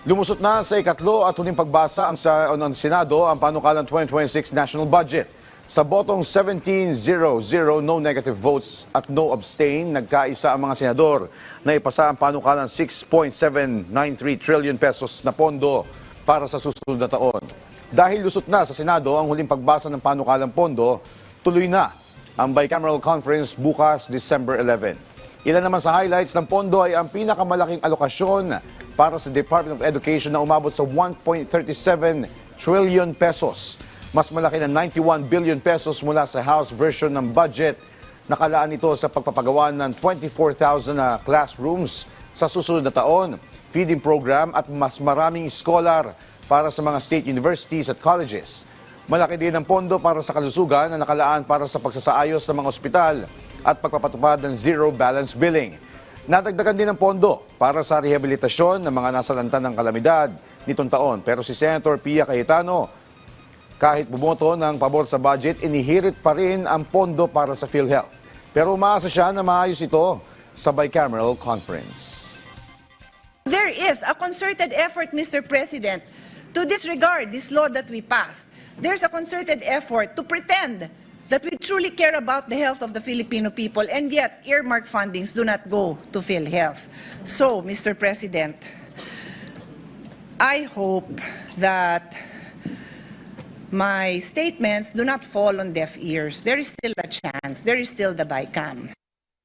Lumusot na sa ikatlo at huling pagbasa ang sa ng Senado ang panukalang 2026 national budget. Sa botong 17-0-0 no negative votes at no abstain, nagkaisa ang mga senador na ipasa ang panukalang 6.793 trillion pesos na pondo para sa susunod na taon. Dahil lusot na sa Senado ang huling pagbasa ng panukalang pondo, tuloy na ang bicameral conference bukas December 11. Ilan naman sa highlights ng pondo ay ang pinakamalaking alokasyon para sa Department of Education na umabot sa 1.37 trillion pesos. Mas malaki na 91 billion pesos mula sa House version ng budget. Nakalaan ito sa pagpapagawa ng 24,000 na classrooms sa susunod na taon, feeding program at mas maraming scholar para sa mga state universities at colleges. Malaki din ang pondo para sa kalusugan na nakalaan para sa pagsasaayos ng mga ospital at pagpapatupad ng zero balance billing. Nadagdagan din ang pondo para sa rehabilitasyon ng mga nasalanta ng kalamidad nitong taon. Pero si Senator Pia Cayetano, kahit bumoto ng pabor sa budget, inihirit pa rin ang pondo para sa PhilHealth. Pero umaasa siya na maayos ito sa bicameral conference. There is a concerted effort, Mr. President, to disregard this law that we passed. There's a concerted effort to pretend that we truly care about the health of the Filipino people, and yet earmark fundings do not go to fill health. So, Mr. President, I hope that my statements do not fall on deaf ears. There is still a chance. There is still the BICAM.